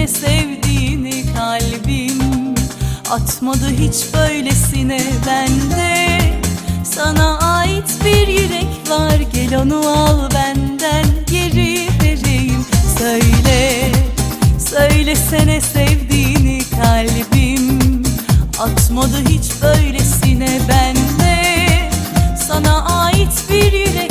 böylesine sevdiğini kalbim. Atmadı hiç böylesine bende. Sana ait bir yürek var gel onu al benden. Geri vereyim Söyle, söylesene sevdiğini kalbim. Atmadı hiç böylesine bende. Sana ait bir yürek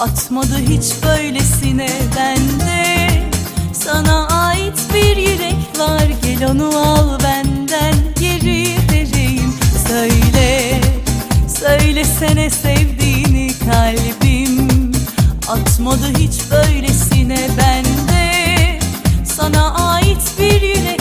Atmadı hiç böylesine bende. Sana ait bir yürek var Gel onu al benden. Geri vereyim Söyle, söylesene sevdiğini kalbim. Atmadı hiç böylesine bende. Sana ait bir yürek